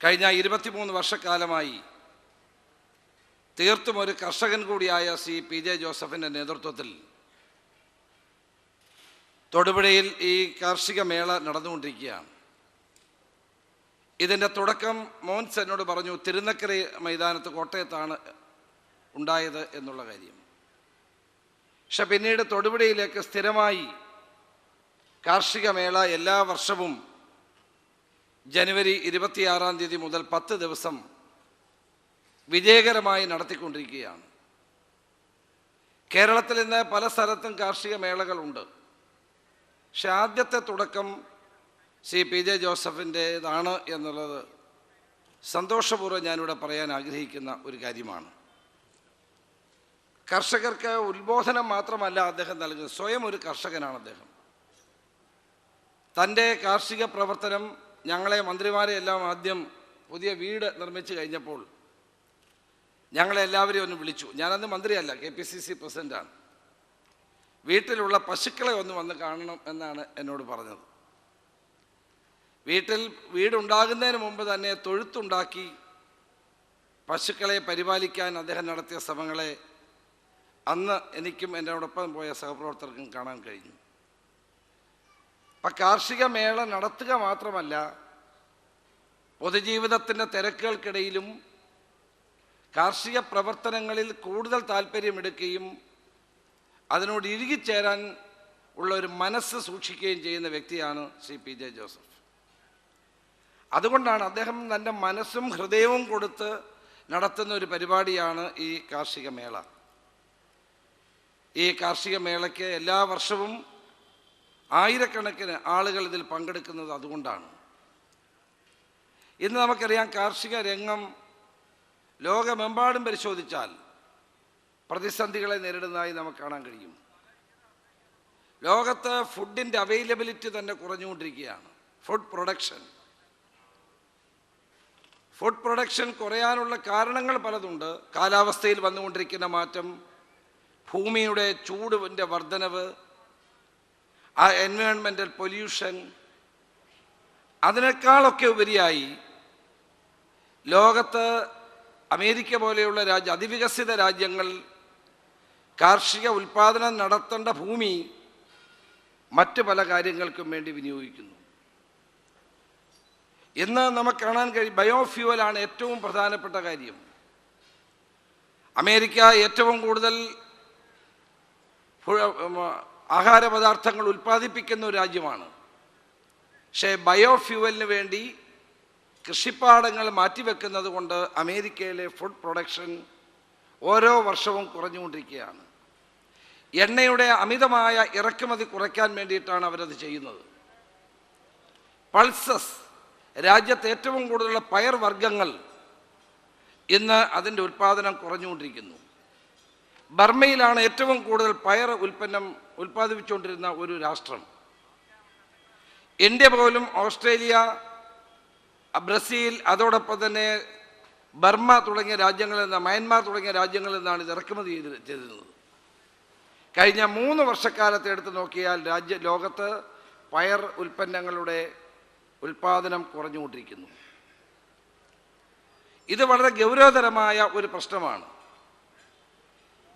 കഴിഞ്ഞ ഇരുപത്തിമൂന്ന് വർഷക്കാലമായി തീർത്തും ഒരു കർഷകൻ കൂടിയായ സി പി ജെ ജോസഫിന്റെ നേതൃത്വത്തിൽ തൊടുപുഴയിൽ ഈ കാർഷിക മേള നടന്നുകൊണ്ടിരിക്കുകയാണ്. ഇതിന്റെ തുടക്കം മോൻസ് എന്നോട് പറഞ്ഞു തിരുനക്കര മൈതാനത്ത് കോട്ടയത്താണ് ഉണ്ടായത് എന്നുള്ള കാര്യം. പക്ഷെ പിന്നീട് തൊടുപുഴയിലേക്ക് സ്ഥിരമായി കാർഷിക മേള എല്ലാ വർഷവും ജനുവരി ഇരുപത്തിയാറാം തീയതി മുതൽ പത്ത് ദിവസം വിജയകരമായി നടത്തിക്കൊണ്ടിരിക്കുകയാണ്. കേരളത്തിൽ ഇന്ന് പല സ്ഥലത്തും കാർഷിക മേളകളുണ്ട്. പക്ഷെ ആദ്യത്തെ തുടക്കം ശ്രീ പി ജെ ജോസഫിന്റേതാണ് എന്നുള്ളത് സന്തോഷപൂർവം ഞാനിവിടെ പറയാൻ ആഗ്രഹിക്കുന്ന ഒരു കാര്യമാണ്. കർഷകർക്ക് ഉത്ബോധനം മാത്രമല്ല അദ്ദേഹം നൽകുന്നത്. സ്വയം ഒരു കർഷകനാണ് അദ്ദേഹം. തന്റെ കാർഷിക പ്രവർത്തനം ഞങ്ങളെ മന്ത്രിമാരെ എല്ലാം ആദ്യം പുതിയ വീട് നിർമ്മിച്ചു കഴിഞ്ഞപ്പോൾ ഞങ്ങളെ എല്ലാവരെയും ഒന്ന് വിളിച്ചു. ഞാനന്ന് മന്ത്രിയല്ല കെ പി സി സി പ്രസിഡന്റാണ് വീട്ടിലുള്ള പശുക്കളെ ഒന്ന് വന്ന് കാണണം എന്നാണ് എന്നോട് പറഞ്ഞത്. വീട്ടിൽ വീടുണ്ടാകുന്നതിന് മുമ്പ് തന്നെ തൊഴുത്തുണ്ടാക്കി പശുക്കളെ പരിപാലിക്കാൻ അദ്ദേഹം നടത്തിയ ശ്രമങ്ങളെ അന്ന് എനിക്കും എന്നോടൊപ്പം പോയ സഹപ്രവർത്തകർക്കും കാണാൻ കഴിഞ്ഞു. അപ്പം കാർഷിക മേള നടത്തുക മാത്രമല്ല പൊതുജീവിതത്തിന്റെ തിരക്കുകൾക്കിടയിലും കാർഷിക പ്രവർത്തനങ്ങളിൽ കൂടുതൽ താല്പര്യമെടുക്കുകയും അതിനോട് ഇഴുകിച്ചേരാൻ ഉള്ള ഒരു മനസ്സ് സൂക്ഷിക്കുകയും ചെയ്യുന്ന വ്യക്തിയാണ് സി പി ജെ ജോസഫ്. അതുകൊണ്ടാണ് അദ്ദേഹം തന്റെ മനസ്സും ഹൃദയവും കൊടുത്ത് നടത്തുന്ന ഒരു പരിപാടിയാണ് ഈ കാർഷിക മേള. ഈ കാർഷിക മേളയ്ക്ക് എല്ലാ വർഷവും ആയിരക്കണക്കിന് ആളുകൾ ഇതിൽ പങ്കെടുക്കുന്നത് അതുകൊണ്ടാണ്. ഇന്ന് നമുക്കറിയാം കാർഷിക രംഗം ലോകമെമ്പാടും പരിശോധിച്ചാൽ പ്രതിസന്ധികളെ നേരിടുന്നതായി നമുക്ക് കാണാൻ കഴിയും. ലോകത്ത് ഫുഡിന്റെ അവൈലബിലിറ്റി തന്നെ കുറഞ്ഞുകൊണ്ടിരിക്കുകയാണ്. Food production. ഫുഡ് പ്രൊഡക്ഷൻ കുറയാനുള്ള കാരണങ്ങൾ പലതുണ്ട്. കാലാവസ്ഥയിൽ വന്നുകൊണ്ടിരിക്കുന്ന മാറ്റം ഭൂമിയുടെ ചൂടിന്റെ വർധനവ് ആ എൻവയോൺമെന്റൽ പൊല്യൂഷൻ അതിനേക്കാളൊക്കെ ഉപരിയായി ലോകത്ത് അമേരിക്ക പോലെയുള്ള രാജ്യ അതിവികസിത രാജ്യങ്ങൾ കാർഷിക ഉൽപ്പാദനം നടത്തേണ്ട ഭൂമി മറ്റ് പല കാര്യങ്ങൾക്കും വേണ്ടി വിനിയോഗിക്കുന്നു. ഇന്ന് നമുക്ക് കാണാൻ കഴിയും ബയോഫ്യൂവലാണ് ഏറ്റവും പ്രധാനപ്പെട്ട കാര്യം. അമേരിക്ക ഏറ്റവും കൂടുതൽ ഉം, ഉൽപ്പാദിപ്പിക്കുന്ന ഒരു രാജ്യമാണ്. പക്ഷേ ബയോഫ്യൂവലിന് വേണ്ടി കൃഷിപ്പാടങ്ങൾ മാറ്റിവെക്കുന്നത് കൊണ്ട് അമേരിക്കയിലെ ഫുഡ് പ്രൊഡക്ഷൻ ഓരോ വർഷവും കുറഞ്ഞുകൊണ്ടിരിക്കുകയാണ്. എണ്ണയുടെ അമിതമായ ഇറക്കുമതി കുറയ്ക്കാൻ വേണ്ടിയിട്ടാണ് അവരത് ചെയ്യുന്നത്. പൾസസ് രാജ്യത്ത് ഏറ്റവും കൂടുതലുള്ള പയർ വർഗങ്ങൾ ഇന്ന് അതിന്റെ ഉൽപ്പാദനം കുറഞ്ഞുകൊണ്ടിരിക്കുന്നു. ബർമയിലാണ് ഏറ്റവും കൂടുതൽ പയർ ഉൽപ്പന്നം ഉൽപ്പാദിപ്പിച്ചുകൊണ്ടിരുന്ന ഒരു രാഷ്ട്രം. ഇന്ത്യ പോലും ഓസ്ട്രേലിയ ബ്രസീൽ അതോടൊപ്പം തന്നെ ബർമ്മ തുടങ്ങിയ രാജ്യങ്ങളിൽ നിന്ന് മയന്മാർ തുടങ്ങിയ രാജ്യങ്ങളിൽ നിന്നാണ് ഇത് ഇറക്കുമതി ചെയ്ത് ചെയ്തിരുന്നത്. കഴിഞ്ഞ മൂന്ന് വർഷക്കാലത്തെ എടുത്ത് നോക്കിയാൽ രാജ്യ ലോകത്ത് പയർ ഉൽപ്പന്നങ്ങളുടെ ഉൽപാദനം കുറഞ്ഞുകൊണ്ടിരിക്കുന്നു. ഇത് വളരെ ഗൗരവതരമായ ഒരു പ്രശ്നമാണ്.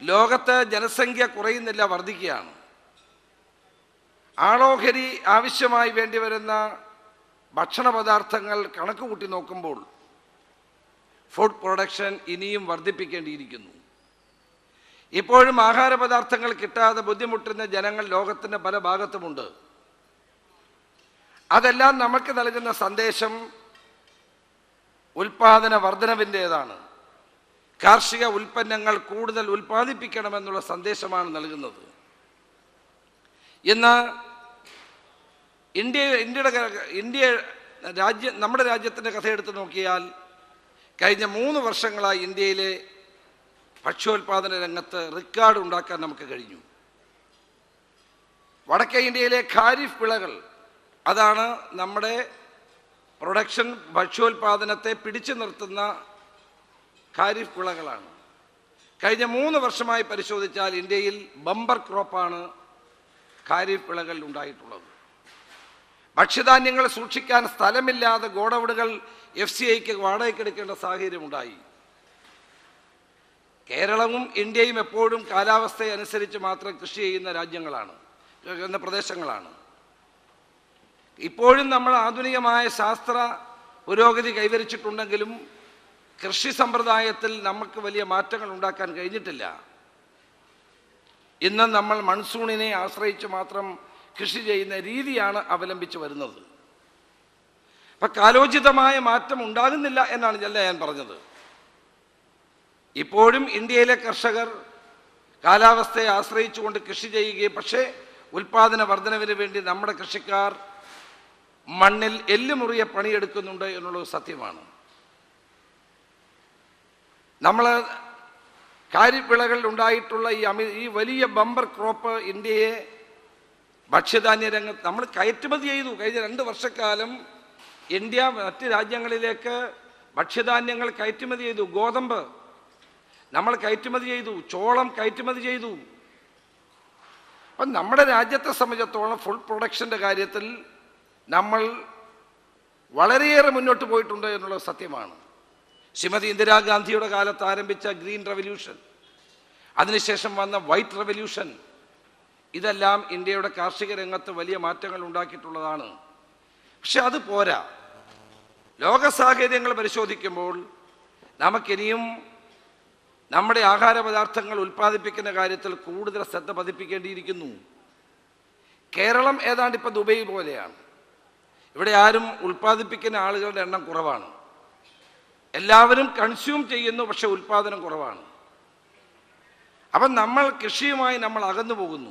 ലോകത്ത് ജനസംഖ്യ കുറയുന്നില്ല വർദ്ധിക്കുകയാണ്. ആളോഹരി ആവശ്യമായി വേണ്ടി വരുന്ന ഭക്ഷണ പദാർത്ഥങ്ങൾ കണക്ക് കൂട്ടി നോക്കുമ്പോൾ ഫുഡ് പ്രൊഡക്ഷൻ ഇനിയും വർദ്ധിപ്പിക്കേണ്ടിയിരിക്കുന്നു. ഇപ്പോഴും ആഹാര പദാർത്ഥങ്ങൾ കിട്ടാതെ ബുദ്ധിമുട്ടുന്ന ജനങ്ങൾ ലോകത്തിന്റെ പല ഭാഗത്തുമുണ്ട്. അതെല്ലാം നമുക്ക് നൽകുന്ന സന്ദേശം ഉൽപാദന വർധനവിന്റേതാണ്. കാർഷിക ഉൽപ്പന്നങ്ങൾ കൂടുതൽ ഉൽപ്പാദിപ്പിക്കണമെന്നുള്ള സന്ദേശമാണ് നൽകുന്നത്. ഇന്ന് ഇന്ത്യ ഇന്ത്യയുടെ ഇന്ത്യ രാജ്യ നമ്മുടെ രാജ്യത്തിന്റെ കഥ എടുത്ത് നോക്കിയാൽ കഴിഞ്ഞ മൂന്ന് വർഷങ്ങളായി ഇന്ത്യയിലെ ഭക്ഷ്യോൽപാദന രംഗത്ത് റെക്കോർഡ് ഉണ്ടാക്കാൻ നമുക്ക് കഴിഞ്ഞു. വടക്കേ ഇന്ത്യയിലെ ഖാരിഫ് വിളകൾ അതാണ് നമ്മുടെ പ്രൊഡക്ഷൻ ഭക്ഷ്യോൽപാദനത്തെ പിടിച്ചു നിർത്തുന്ന ഖാരിഫ് വിളകളാണ് കഴിഞ്ഞ മൂന്ന് വർഷമായി പരിശോധിച്ചാൽ ഇന്ത്യയിൽ ബമ്പർ ക്രോപ്പാണ് ഖാരിഫ് വിളകൾ ഉണ്ടായിട്ടുള്ളത്. ഭക്ഷ്യധാന്യങ്ങൾ സൂക്ഷിക്കാൻ സ്ഥലമില്ലാതെ ഗോഡൌണുകൾ എഫ് സി ഐക്ക് വാടകയ്ക്കെടുക്കേണ്ട സാഹചര്യമുണ്ടായി. കേരളവും ഇന്ത്യയും എപ്പോഴും കാലാവസ്ഥയെ അനുസരിച്ച് മാത്രം കൃഷി ചെയ്യുന്ന രാജ്യങ്ങളാണ് എന്ന പ്രദേശങ്ങളാണ്. ഇപ്പോഴും നമ്മൾ ആധുനികമായ ശാസ്ത്ര പുരോഗതി കൈവരിച്ചിട്ടുണ്ടെങ്കിലും കൃഷി സമ്പ്രദായത്തിൽ നമുക്ക് വലിയ മാറ്റങ്ങൾ ഉണ്ടാക്കാൻ കഴിഞ്ഞിട്ടില്ല. ഇന്ന് നമ്മൾ മൺസൂണിനെ ആശ്രയിച്ച് മാത്രം കൃഷി ചെയ്യുന്ന രീതിയാണ് അവലംബിച്ച് വരുന്നത്. അപ്പൊ കാലോചിതമായ മാറ്റം ഉണ്ടാകുന്നില്ല എന്നാണ് അല്ല ഞാൻ പറഞ്ഞത്. ഇപ്പോഴും ഇന്ത്യയിലെ കർഷകർ കാലാവസ്ഥയെ ആശ്രയിച്ചുകൊണ്ട് കൃഷി ചെയ്യുകയും പക്ഷേ ഉൽപാദന വർധനവിന് വേണ്ടി നമ്മുടെ കൃഷിക്കാർ മണ്ണിൽ എല്ലുമുറിയ പണിയെടുക്കുന്നുണ്ട് എന്നുള്ളത് സത്യമാണ്. നമ്മൾ കാര്യവിളകളിൽ ഉണ്ടായിട്ടുള്ള ഈ അമി ഈ വലിയ ബമ്പർ ക്രോപ്പ് ഇന്ത്യയെ ഭക്ഷ്യധാന്യ രംഗത്ത് നമ്മൾ കയറ്റുമതി ചെയ്തു. കഴിഞ്ഞ രണ്ട് വർഷക്കാലം ഇന്ത്യ മറ്റ് രാജ്യങ്ങളിലേക്ക് ഭക്ഷ്യധാന്യങ്ങൾ കയറ്റുമതി ചെയ്തു. ഗോതമ്പ് നമ്മൾ കയറ്റുമതി ചെയ്തു. ചോളം കയറ്റുമതി ചെയ്തു. അപ്പം നമ്മുടെ രാജ്യത്തെ സംബന്ധിച്ചിടത്തോളം ഫുൾ പ്രൊഡക്ഷന്റെ കാര്യത്തിൽ നമ്മൾ വളരെയേറെ മുന്നോട്ട് പോയിട്ടുണ്ട് എന്നുള്ളത് സത്യമാണ്. ശ്രീമതി ഇന്ദിരാഗാന്ധിയുടെ കാലത്ത് ആരംഭിച്ച ഗ്രീൻ റവല്യൂഷൻ അതിനുശേഷം വന്ന വൈറ്റ് റവല്യൂഷൻ ഇതെല്ലാം ഇന്ത്യയുടെ കാർഷിക രംഗത്ത് വലിയ മാറ്റങ്ങൾ ഉണ്ടാക്കിയിട്ടുള്ളതാണ്. പക്ഷെ അത് പോരാ. ലോക സാഹചര്യങ്ങൾ പരിശോധിക്കുമ്പോൾ നമുക്കിനിയും നമ്മുടെ ആഹാര പദാർത്ഥങ്ങൾ ഉൽപ്പാദിപ്പിക്കുന്ന കാര്യത്തിൽ കൂടുതൽ ശ്രദ്ധ പതിപ്പിക്കേണ്ടിയിരിക്കുന്നു. കേരളം ഏതാണ്ട് ഇപ്പം ദുബൈ പോലെയാണ്. ഇവിടെ ആരും ഉൽപ്പാദിപ്പിക്കുന്ന ആളുകളുടെ എണ്ണം കുറവാണ്. എല്ലാവരും കൺസ്യൂം ചെയ്യുന്നു പക്ഷെ ഉൽപ്പാദനം കുറവാണ്. അപ്പം നമ്മൾ കൃഷിയുമായി നമ്മൾ അകന്നു പോകുന്നു.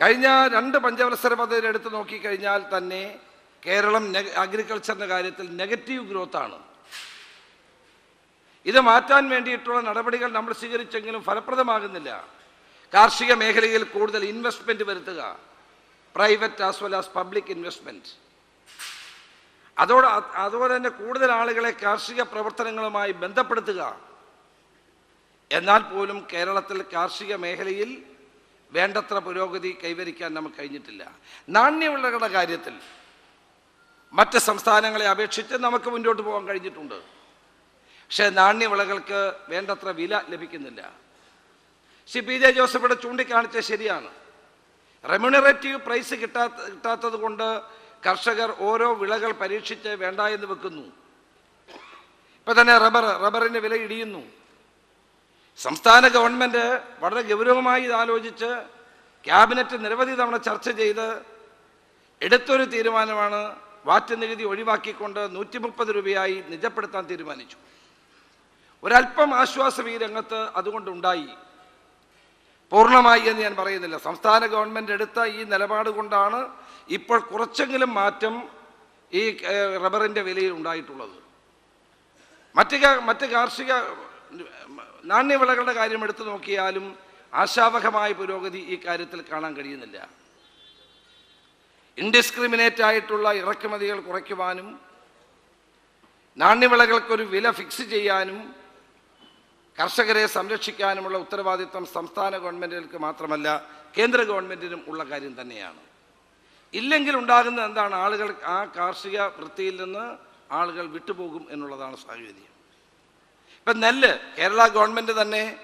കഴിഞ്ഞ രണ്ട് പഞ്ചവത്സര പദ്ധതി എടുത്ത് നോക്കിക്കഴിഞ്ഞാൽ തന്നെ കേരളം അഗ്രികൾച്ചറിന്റെ കാര്യത്തിൽ നെഗറ്റീവ് ഗ്രോത്താണ് ഇത് മാറ്റാൻ വേണ്ടിയിട്ടുള്ള നടപടികൾ നമ്മൾ സ്വീകരിച്ചെങ്കിലും ഫലപ്രദമാകുന്നില്ല. കാർഷിക മേഖലയിൽ കൂടുതൽ ഇൻവെസ്റ്റ്മെന്റ് വരുത്തുക. Private as well as public investment അതോട് അതുപോലെ തന്നെ കൂടുതൽ ആളുകളെ കാർഷിക പ്രവർത്തനങ്ങളുമായി ബന്ധപ്പെടുത്തുക. എന്നാൽ പോലും കേരളത്തിൽ കാർഷിക മേഖലയിൽ വേണ്ടത്ര പുരോഗതി കൈവരിക്കാൻ നമുക്ക് കഴിഞ്ഞിട്ടില്ല. നാണ്യവിളകളുടെ കാര്യത്തിൽ മറ്റ് സംസ്ഥാനങ്ങളെ അപേക്ഷിച്ച് നമുക്ക് മുന്നോട്ട് പോകാൻ കഴിഞ്ഞിട്ടുണ്ട്. പക്ഷേ നാണ്യവിളകൾക്ക് വേണ്ടത്ര വില ലഭിക്കുന്നില്ല. ശ്രീ പി ജെ ജോസഫ് ഇവിടെ ചൂണ്ടിക്കാണിച്ച ശരിയാണ്. റെമ്യൂണറേറ്റീവ് പ്രൈസ് കിട്ടാത്ത കിട്ടാത്തത് കൊണ്ട് കർഷകർ ഓരോ വിളകൾ പരീക്ഷിച്ച് വേണ്ട എന്ന് വെക്കുന്നു. ഇപ്പൊ തന്നെ റബ്ബർ റബ്ബറിന്റെ വില ഇടിയുന്നു. സംസ്ഥാന ഗവൺമെന്റ് വളരെ ഗൗരവമായി ആലോചിച്ച് ക്യാബിനറ്റ് നിരവധി തവണ ചർച്ച ചെയ്ത് എടുത്തൊരു തീരുമാനമാണ് വാറ്റ് നികുതി ഒഴിവാക്കിക്കൊണ്ട് നൂറ്റി മുപ്പത് രൂപയായി നിജപ്പെടുത്താൻ തീരുമാനിച്ചു. ഒരല്പം ആശ്വാസം ഈ രംഗത്ത് അതുകൊണ്ടുണ്ടായി. പൂർണമായി എന്ന് ഞാൻ പറയുന്നില്ല. സംസ്ഥാന ഗവൺമെന്റ് എടുത്ത ഈ നിലപാട് കൊണ്ടാണ് ഇപ്പോൾ കുറച്ചെങ്കിലും മാറ്റം ഈ റബ്ബറിന്റെ വിലയിൽ ഉണ്ടായിട്ടുള്ളത്. മറ്റ് മറ്റ് കാർഷിക നാണ്യവിളകളുടെ കാര്യം എടുത്തു നോക്കിയാലും ആശാവഹമായ പുരോഗതി ഈ കാര്യത്തിൽ കാണാൻ കഴിയുന്നില്ല. ഇൻഡിസ്ക്രിമിനേറ്റ് ആയിട്ടുള്ള ഇറക്കുമതികൾ കുറയ്ക്കുവാനും നാണ്യവിളകൾക്കൊരു വില ഫിക്സ് ചെയ്യാനും കർഷകരെ സംരക്ഷിക്കാനുമുള്ള ഉത്തരവാദിത്വം സംസ്ഥാന ഗവൺമെന്റുകൾക്ക് മാത്രമല്ല കേന്ദ്ര ഗവൺമെന്റിനും ഉള്ള കാര്യം തന്നെയാണ്. ഇല്ലെങ്കിൽ ഉണ്ടാകുന്നത് എന്താണ്? ആളുകൾ ആ കാർഷിക വൃത്തിയിൽ നിന്ന് ആളുകൾ വിട്ടുപോകും എന്നുള്ളതാണ് സാഹചര്യം. ഇപ്പം നെല്ല് കേരള ഗവൺമെന്റ് തന്നെ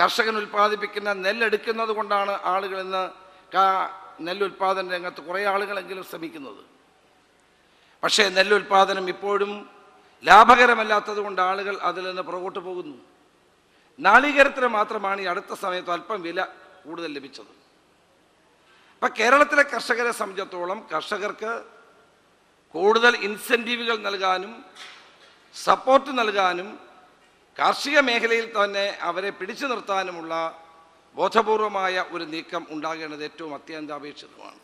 കർഷകൻ ഉൽപ്പാദിപ്പിക്കുന്ന നെല്ലെടുക്കുന്നത് കൊണ്ടാണ് ആളുകൾ ഇന്ന് നെല്ലുൽപാദന രംഗത്ത് കുറേ ആളുകളെങ്കിലും ശ്രമിക്കുന്നത്. പക്ഷേ നെല്ലുൽപാദനം ഇപ്പോഴും ലാഭകരമല്ലാത്തത് കൊണ്ട് ആളുകൾ അതിൽ നിന്ന് പുറകോട്ട് പോകുന്നു. നാളികേരത്തിന് മാത്രമാണ് ഈ അടുത്ത സമയത്ത് അല്പം വില കൂടുതൽ ലഭിച്ചത്. അപ്പം കേരളത്തിലെ കർഷകരെ സംബന്ധിച്ചിടത്തോളം കർഷകർക്ക് കൂടുതൽ ഇൻസെന്റീവുകൾ നൽകാനും സപ്പോർട്ട് നൽകാനും കാർഷിക മേഖലയിൽ തന്നെ അവരെ പിടിച്ചു നിർത്താനുമുള്ള ബോധപൂർവമായ ഒരു നീക്കം ഉണ്ടാകേണ്ടത് ഏറ്റവും അത്യന്താപേക്ഷിതമാണ്.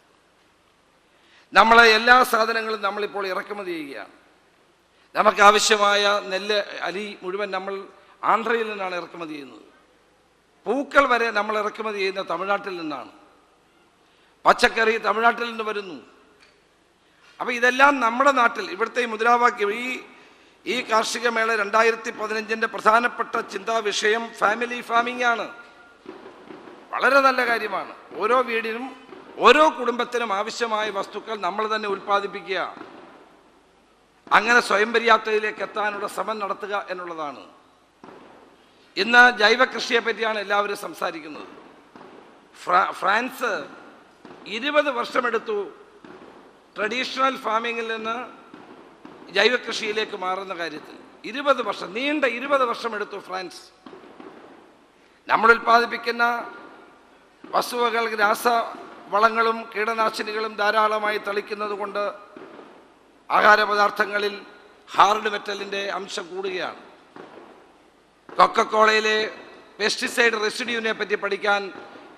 നമ്മളെ എല്ലാ സാധനങ്ങളും നമ്മളിപ്പോൾ ഇറക്കുമതി ചെയ്യുകയാണ്. നമുക്കാവശ്യമായ നെല്ല് അരി മുഴുവൻ നമ്മൾ ആന്ധ്രയിൽ നിന്നാണ് ഇറക്കുമതി ചെയ്യുന്നത്. പൂക്കൾ വരെ നമ്മൾ ഇറക്കുമതി ചെയ്യുന്ന തമിഴ്നാട്ടിൽ നിന്നാണ്. പച്ചക്കറി തമിഴ്നാട്ടിൽ നിന്ന് വരുന്നു. അപ്പോൾ ഇതെല്ലാം നമ്മുടെ നാട്ടിൽ ഇവിടുത്തെ ഈ മുദ്രാവാക്യം ഈ ഈ കാർഷിക മേള രണ്ടായിരത്തി പതിനഞ്ചിന്റെ പ്രധാനപ്പെട്ട ചിന്താ വിഷയം ഫാമിലി ഫാമിംഗ് ആണ്. വളരെ നല്ല കാര്യമാണ്. ഓരോ വീടിനും ഓരോ കുടുംബത്തിനും ആവശ്യമായ വസ്തുക്കൾ നമ്മൾ തന്നെ ഉൽപ്പാദിപ്പിക്കുക. അങ്ങനെ സ്വയം പര്യാപ്തതയിലേക്ക് എത്താനുള്ള ശ്രമം നടത്തുക എന്നുള്ളതാണ്. ഇന്ന് ജൈവ കൃഷിയെ പറ്റിയാണ് എല്ലാവരും സംസാരിക്കുന്നത്. ഫ്രാ- ഫ്രാൻസ് ഇരുപത് വർഷമെടുത്തു ട്രഡീഷണൽ ഫാമിങ്ങിൽ നിന്ന് ജൈവ കൃഷിയിലേക്ക് മാറുന്ന കാര്യത്തിൽ. ഇരുപത് വർഷം നീണ്ട ഇരുപത് വർഷമെടുത്തു ഫ്രാൻസ്. നമ്മൾ ഉൽപ്പാദിപ്പിക്കുന്ന വസ്തുവകൾ രാസവളങ്ങളും കീടനാശിനികളും ധാരാളമായി തളിക്കുന്നത് കൊണ്ട് ആഹാരപദാർത്ഥങ്ങളിൽ ഹാർഡ് മെറ്റലിന്റെ അംശം കൂടുകയാണ്. കൊക്കക്കോളയിലെ പെസ്റ്റിസൈഡ് റെസിഡ്യൂവിനെ പറ്റി പഠിക്കാൻ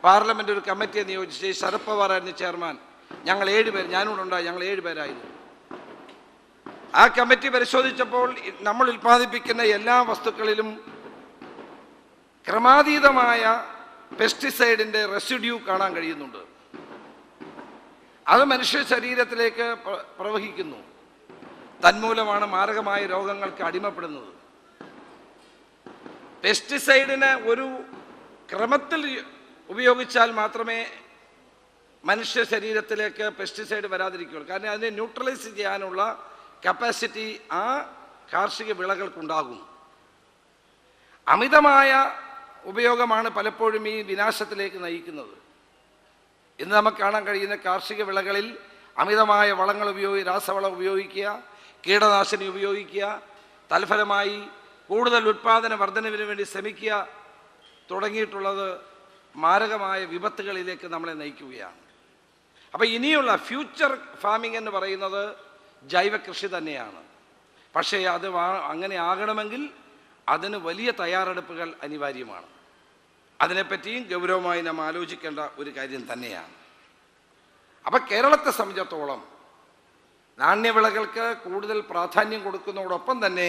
പാർലമെന്റ് ഒരു കമ്മിറ്റിയെ നിയോഗിച്ച് ശരത് പവാർ ആയിരുന്നു ചെയർമാൻ. ഞങ്ങൾ ഏഴുപേർ ഞാനൂടെ ഉണ്ടായി ഞങ്ങൾ ഏഴുപേരായിരുന്നു ആ കമ്മിറ്റി പരിശോധിച്ചപ്പോൾ നമ്മൾ ഉൽപ്പാദിപ്പിക്കുന്ന എല്ലാ വസ്തുക്കളിലും ക്രമാതീതമായ പെസ്റ്റിസൈഡിന്റെ റെസിഡ്യൂ കാണാൻ കഴിയുന്നുണ്ട്. അത് മനുഷ്യ ശരീരത്തിലേക്ക് പ്രവഹിക്കുന്നു. തന്മൂലമാണ് മാരകമായ രോഗങ്ങൾക്ക് അടിമപ്പെടുന്നത്. പെസ്റ്റിസൈഡിന് ഒരു ക്രമത്തിൽ ഉപയോഗിച്ചാൽ മാത്രമേ മനുഷ്യ ശരീരത്തിലേക്ക് പെസ്റ്റിസൈഡ് വരാതിരിക്കുകയുള്ളൂ. കാരണം അതിനെ ന്യൂട്രലൈസ് ചെയ്യാനുള്ള കപ്പാസിറ്റി ആ കാർഷിക വിളകൾക്കുണ്ടാകും അമിതമായ ഉപയോഗമാണ് പലപ്പോഴും ഈ വിനാശത്തിലേക്ക് നയിക്കുന്നത്. ഇന്ന് നമുക്ക് കാണാൻ കഴിയുന്ന കാർഷിക വിളകളിൽ അമിതമായ വളങ്ങൾ ഉപയോഗി രാസവളം ഉപയോഗിക്കുക കീടനാശിനി ഉപയോഗിക്കുക തൽഫലമായി കൂടുതൽ ഉൽപ്പാദന വർധനവിന് വേണ്ടി ശ്രമിക്കുക തുടങ്ങിയിട്ടുള്ളത് മാരകമായ വിപത്തുകളിലേക്ക് നമ്മളെ നയിക്കുകയാണ്. അപ്പോൾ ഇനിയുള്ള ഫ്യൂച്ചർ ഫാമിംഗ് എന്ന് പറയുന്നത് ജൈവ കൃഷി തന്നെയാണ്. പക്ഷേ അത് അങ്ങനെ ആകണമെങ്കിൽ അതിന് വലിയ തയ്യാറെടുപ്പുകൾ അനിവാര്യമാണ്. അതിനെപ്പറ്റിയും ഗൗരവമായി നാം ആലോചിക്കേണ്ട ഒരു കാര്യം തന്നെയാണ്. അപ്പം കേരളത്തെ സംബന്ധിച്ചിടത്തോളം നാണ്യവിളകൾക്ക് കൂടുതൽ പ്രാധാന്യം കൊടുക്കുന്നതോടൊപ്പം തന്നെ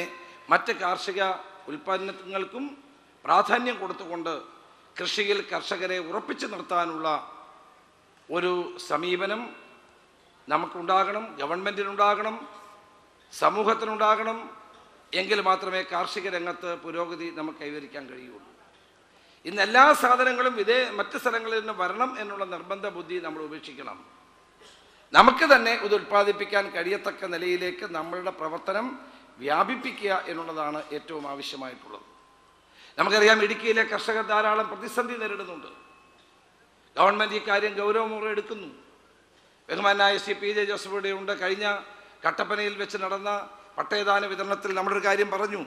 മറ്റ് കാർഷിക ഉൽപ്പന്നങ്ങൾക്കും പ്രാധാന്യം കൊടുത്തുകൊണ്ട് കൃഷിയിൽ കർഷകരെ ഉറപ്പിച്ചു നിർത്താനുള്ള ഒരു സമീപനം നമുക്കുണ്ടാകണം ഗവൺമെന്റിനുണ്ടാകണം സമൂഹത്തിനുണ്ടാകണം എങ്കിൽ മാത്രമേ കാർഷിക രംഗത്ത് പുരോഗതി നമുക്ക് കൈവരിക്കാൻ കഴിയുള്ളൂ. ഇന്ന് എല്ലാ സാധനങ്ങളും ഇതേ മറ്റ് സ്ഥലങ്ങളിൽ നിന്ന് വരണം എന്നുള്ള നിർബന്ധ ബുദ്ധി നമ്മൾ ഉപേക്ഷിക്കണം. നമുക്ക് തന്നെ ഇത് ഉൽപ്പാദിപ്പിക്കാൻ കഴിയത്തക്ക നിലയിലേക്ക് നമ്മളുടെ പ്രവർത്തനം വ്യാപിപ്പിക്കുക എന്നുള്ളതാണ് ഏറ്റവും ആവശ്യമായിട്ടുള്ളത്. നമുക്കറിയാം ഇടുക്കിയിലെ കർഷകർ ധാരാളം പ്രതിസന്ധി നേരിടുന്നുണ്ട്. ഗവൺമെന്റ് ഈ കാര്യം ഗൗരവപൂർവം എടുക്കുന്നു. ബഹുമാനായ സി പി ജെ ജോസഫ് ഉണ്ട്. കഴിഞ്ഞ കട്ടപ്പനയിൽ വെച്ച് നടന്ന പട്ടയദാന വിതരണത്തിൽ നമ്മളൊരു കാര്യം പറഞ്ഞു.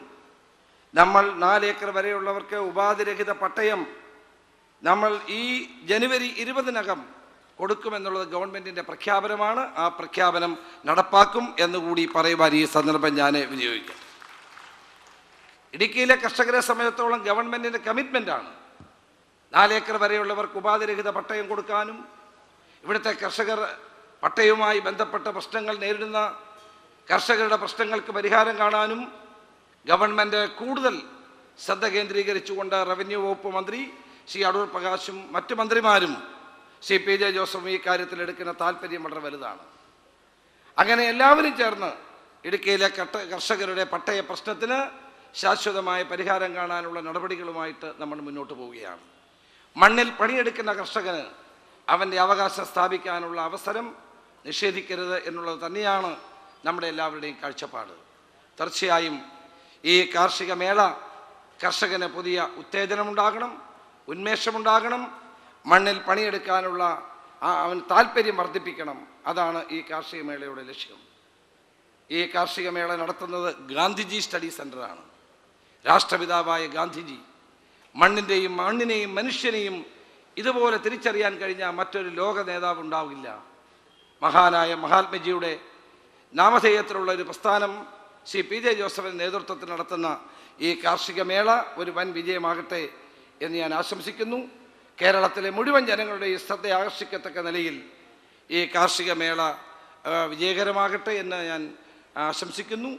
നമ്മൾ നാല് ഏക്കർ വരെയുള്ളവർക്ക് ഉപാധിരഹിത പട്ടയം നമ്മൾ ഈ ജനുവരി ഇരുപതിനകം കൊടുക്കുമെന്നുള്ളത് ഗവൺമെന്റിന്റെ പ്രഖ്യാപനമാണ്. ആ പ്രഖ്യാപനം നടപ്പാക്കും എന്നുകൂടി പറയുവാൻ ഈ സന്ദർഭം ഞാൻ വിനിയോഗിക്കാം. ഇടുക്കിയിലെ കർഷകരെ സംബന്ധിച്ചിടത്തോളം ഗവൺമെന്റിന്റെ കമ്മിറ്റ്മെന്റാണ് നാലേക്കർ വരെയുള്ളവർക്ക് ഉപാധിരഹിത പട്ടയം കൊടുക്കാനും ഇവിടുത്തെ കർഷകർ പട്ടയവുമായി ബന്ധപ്പെട്ട പ്രശ്നങ്ങൾ നേരിടുന്ന കർഷകരുടെ പ്രശ്നങ്ങൾക്ക് പരിഹാരം കാണാനും ഗവൺമെന്റ് കൂടുതൽ ശ്രദ്ധ കേന്ദ്രീകരിച്ചുകൊണ്ട് റവന്യൂ വകുപ്പ് മന്ത്രി ശ്രീ അടൂർ പ്രകാശും മറ്റ് മന്ത്രിമാരും ശ്രീ പി ജെ ജോസഫും ഈ കാര്യത്തിൽ എടുക്കുന്ന താല്പര്യം വളരെ വലുതാണ്. അങ്ങനെ എല്ലാവരും ചേർന്ന് ഇടുക്കിയിലെ കട്ട കർഷകരുടെ പട്ടയ പ്രശ്നത്തിന് ശാശ്വതമായ പരിഹാരം കാണാനുള്ള നടപടികളുമായിട്ട് നമ്മൾ മുന്നോട്ട് പോവുകയാണ്. മണ്ണിൽ പണിയെടുക്കുന്ന കർഷകന് അവന്റെ അവകാശം സ്ഥാപിക്കാനുള്ള അവസരം നിഷേധിക്കരുത് എന്നുള്ളത് തന്നെയാണ് നമ്മുടെ എല്ലാവരുടെയും കാഴ്ചപ്പാട്. തീർച്ചയായും ഈ കാർഷിക മേള കർഷകന് പുതിയ ഉത്തേജനമുണ്ടാകണം ഉന്മേഷമുണ്ടാകണം മണ്ണിൽ പണിയെടുക്കാനുള്ള ആ അവൻ താല്പര്യം വർദ്ധിപ്പിക്കണം. അതാണ് ഈ കാർഷിക മേളയുടെ ലക്ഷ്യം. ഈ കാർഷിക മേള നടത്തുന്നത് ഗാന്ധിജി സ്റ്റഡി സെന്ററാണ് രാഷ്ട്രപിതാവായ ഗാന്ധിജി മണ്ണിന്റെയും മണ്ണിനെയും മനുഷ്യനെയും ഇതുപോലെ തിരിച്ചറിയാൻ കഴിഞ്ഞ മറ്റൊരു ലോക നേതാവ് ഉണ്ടാവില്ല. മഹാനായ മഹാത്മജിയുടെ നാമധേയത്തിലുള്ള ഒരു പ്രസ്ഥാനം ശ്രീ പി ജെ ജോസഫിന്റെ നേതൃത്വത്തിൽ നടത്തുന്ന ഈ കാർഷിക മേള ഒരു വൻ വിജയമാകട്ടെ എന്ന് ഞാൻ ആശംസിക്കുന്നു. കേരളത്തിലെ മുഴുവൻ ജനങ്ങളുടെ ഇഷ്ടത്തെ ആകർഷിക്കത്തക്ക നിലയിൽ ഈ കാർഷിക മേള വിജയകരമാകട്ടെ എന്ന് ഞാൻ ആശംസിക്കുന്നു.